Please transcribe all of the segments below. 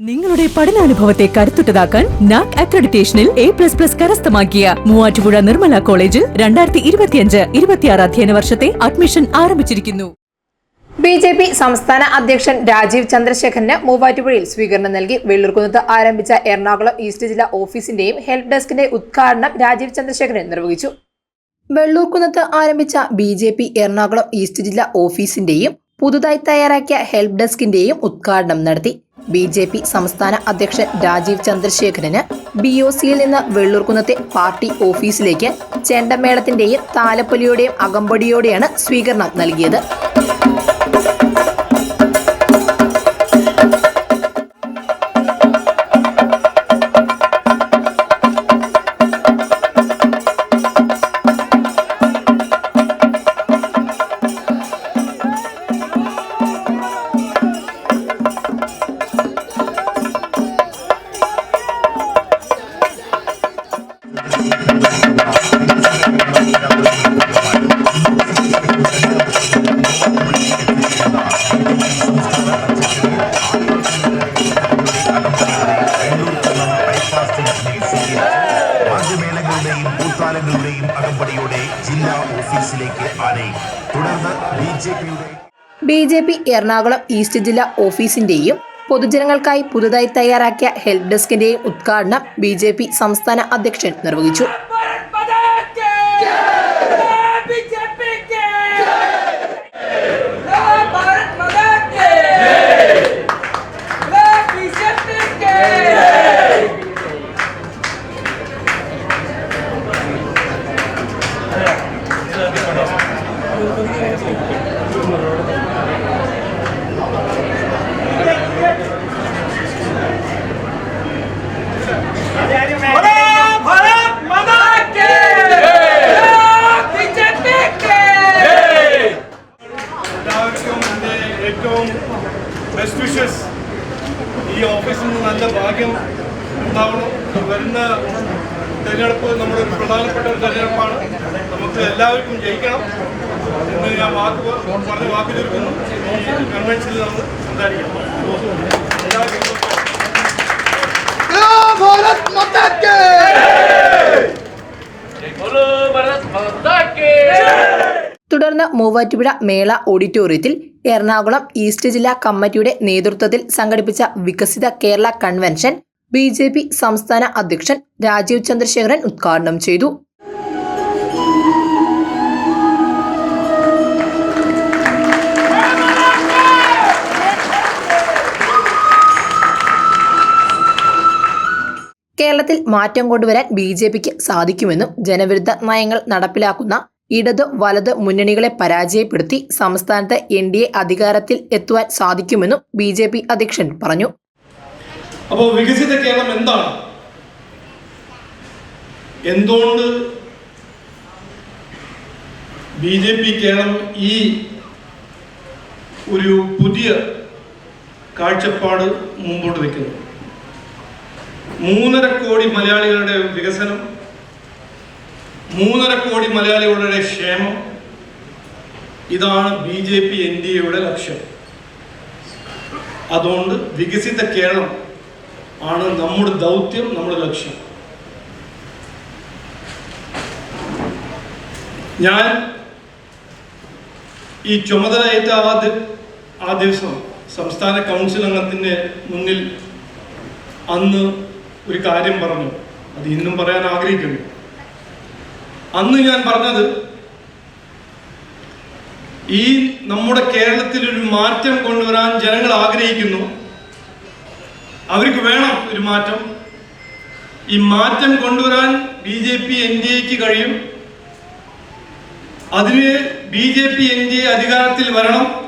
നിങ്ങളുടെ പഠനാനുഭവത്തെ കരുത്തുറ്റതാക്കാൻ നാക് അക്രഡിറ്റേഷനിൽ എ പ്ലസ് പ്ലസ് കരസ്ഥമാക്കിയ മൂവാറ്റുപുഴ നിർമ്മല കോളേജിൽ രണ്ടായിരത്തി ഇരുപത്തിയഞ്ച് ഇരുപത്തിയാറ് അധ്യയന വർഷത്തെ അഡ്മിഷൻ ആരംഭിച്ചിരിക്കുന്നു. ബി ജെ പി സംസ്ഥാന അധ്യക്ഷൻ രാജീവ് ചന്ദ്രശേഖരന് മൂവാറ്റുപുഴയിൽ സ്വീകരണം നൽകി വെള്ളൂർകുന്നത്ത് ആരംഭിച്ച എറണാകുളം ഈസ്റ്റ് ജില്ലാ ഓഫീസിന്റെയും ഹെൽപ്പ് ഡെസ്കിന്റെ ഉദ്ഘാടനം രാജീവ് ചന്ദ്രശേഖരൻ നിർവഹിച്ചു. വെള്ളൂർകുന്നത്ത് ആരംഭിച്ച B J P Ernakulam east ജില്ലാ ഓഫീസിന്റെയും പുതുതായി തയ്യാറാക്കിയ ഹെൽപ്പ് ഡെസ്കിന്റെയും ഉദ്ഘാടനം നടത്തി. ബി ജെ പി സംസ്ഥാന അധ്യക്ഷൻ രാജീവ് ചന്ദ്രശേഖരന് ബി ഒ സിയിൽ നിന്ന് വെള്ളൂർക്കുന്നത്തെ പാർട്ടി ഓഫീസിലേക്ക് ചെണ്ടമേളത്തിന്റെയും താലപ്പൊലിയുടെയും അകമ്പടിയോടെയാണ് സ്വീകരണം നൽകിയത്. ജില്ലാ ഓഫീസിലേക്ക് തുടർന്ന് ബി ജെ പിയുടെ B J P Ernakulam east ജില്ലാ ഓഫീസിന്റെയും പൊതുജനങ്ങൾക്കായി പുതുതായി തയ്യാറാക്കിയ ഹെൽപ് ഡെസ്കിന്റെയും ഉദ്ഘാടനം ബി ജെ പി സംസ്ഥാന അധ്യക്ഷൻ നിർവഹിച്ചു. പ്രധാനപ്പെട്ട ഒരു തെരഞ്ഞെടുപ്പാണ്. നമുക്ക് എല്ലാവർക്കും ജയിക്കണം എന്ന് ഞാൻ വാക്ക് പറഞ്ഞ് വാക്ക് തീർക്കുന്നു കൺവെൻഷനിൽ നമ്മൾ സംസാരിക്കാം. തുടർന്ന് മൂവാറ്റുപുഴ മേള ഓഡിറ്റോറിയത്തിൽ എറണാകുളം ഈസ്റ്റ് ജില്ലാ കമ്മിറ്റിയുടെ നേതൃത്വത്തിൽ സംഘടിപ്പിച്ച വികസിത Kerala convention B J P സംസ്ഥാന അധ്യക്ഷൻ രാജീവ് ചന്ദ്രശേഖരൻ ഉദ്ഘാടനം ചെയ്തു. കേരളത്തിൽ മാറ്റം കൊണ്ടുവരാൻ ബി ജെ പിക്ക് സാധിക്കുമെന്നും ജനവിരുദ്ധ നയങ്ങൾ നടപ്പിലാക്കുന്ന ഇടത് വലത് മുന്നണികളെ പരാജയപ്പെടുത്തി സംസ്ഥാനത്ത് എൻ ഡി എ അധികാരത്തിൽ എത്തുവാൻ സാധിക്കുമെന്നും ബി ജെ പി അധ്യക്ഷൻ പറഞ്ഞു. അപ്പോൾ വികസിത കേരളം എന്താണ്? എന്തുകൊണ്ട് ബി ജെ പി കേരളം ഈ ഒരു പുതിയ കാഴ്ചപ്പാട് മുമ്പോട്ട് വെക്കുന്നു മൂന്നര കോടി മലയാളികളുടെ വികസനം മൂന്നര കോടി മലയാളികളുടെ ക്ഷേമം ഇതാണ് B J P N D എയുടെ ലക്ഷ്യം. അതുകൊണ്ട് വികസിത കേരളം ആണ് നമ്മുടെ ദൗത്യം നമ്മുടെ ലക്ഷ്യം. ഞാൻ ഈ ചുമതലയേറ്റ ആ ദി- ആ ദിവസം സംസ്ഥാന കൗൺസിൽ അംഗത്തിന്റെ മുന്നിൽ അന്ന് ഒരു കാര്യം പറഞ്ഞു. അത് ഇന്നും പറയാൻ ആഗ്രഹിക്കുന്നു. അന്ന് ഞാൻ പറഞ്ഞത് ഈ നമ്മുടെ കേരളത്തിൽ ഒരു മാറ്റം കൊണ്ടുവരാൻ ജനങ്ങൾ ആഗ്രഹിക്കുന്നു. അവർക്ക് വേണം ഒരു മാറ്റം. ഈ മാറ്റം കൊണ്ടുവരാൻ B J P N D എക്ക് കഴിയും. അതിന് B J P N D A അധികാരത്തിൽ വരണം.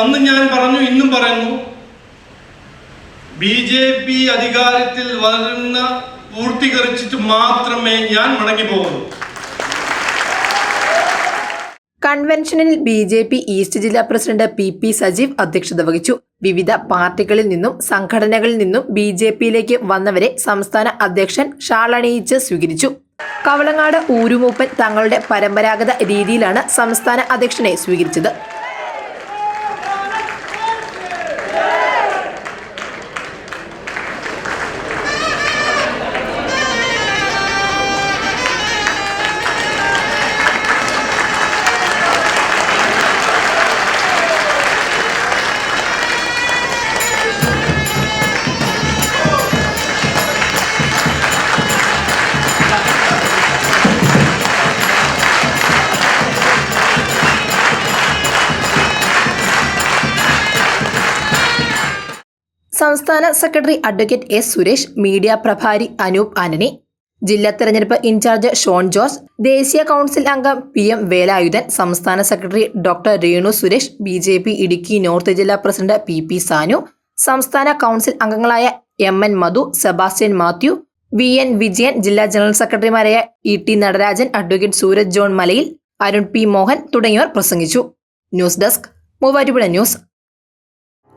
അന്ന് ഞാൻ പറഞ്ഞു ഇന്നും പറയുന്നു. ബി ജെ പി അധികാരത്തിൽ വരുന്ന പൂർത്തീകരിച്ചിട്ട് മാത്രമേ ഞാൻ മടങ്ങിപ്പോകുന്നു കൺവെൻഷനിൽ ബി ജെ പി ഈസ്റ്റ് ജില്ലാ പ്രസിഡന്റ് പി പി സജീവ് അധ്യക്ഷത വഹിച്ചു. വിവിധ പാർട്ടികളിൽ നിന്നും സംഘടനകളിൽ നിന്നും ബി ജെ പിയിലേക്ക് വന്നവരെ സംസ്ഥാന അധ്യക്ഷൻ ഷാളണിയിച്ച് സ്വീകരിച്ചു. കവളങ്ങാട് ഊരുമൂപ്പൻ തങ്ങളുടെ പരമ്പരാഗത രീതിയിലാണ് സംസ്ഥാന അധ്യക്ഷനെ സ്വീകരിച്ചത്. സംസ്ഥാന secretary advocate S Suresh media പ്രഭാരി Anoop ആനനി ജില്ലാ തെരഞ്ഞെടുപ്പ് ഇൻചാർജ് ഷോൺ ജോസ് ദേശീയ കൗൺസിൽ അംഗം പി എം വേലായുധൻ സംസ്ഥാന secretary doctor Renu Suresh B J P Idukki north ജില്ലാ പ്രസിഡന്റ് പി പി സാനു സംസ്ഥാന കൗൺസിൽ അംഗങ്ങളായ M N Madhu Sebastian Mathew V N Vijayan ജില്ലാ ജനറൽ സെക്രട്ടറിമാരായ E T Natarajan advocate Sooraj John Malayil Arun P Mohan തുടങ്ങിയവർ പ്രസംഗിച്ചു. News desk Muvattupuzha news.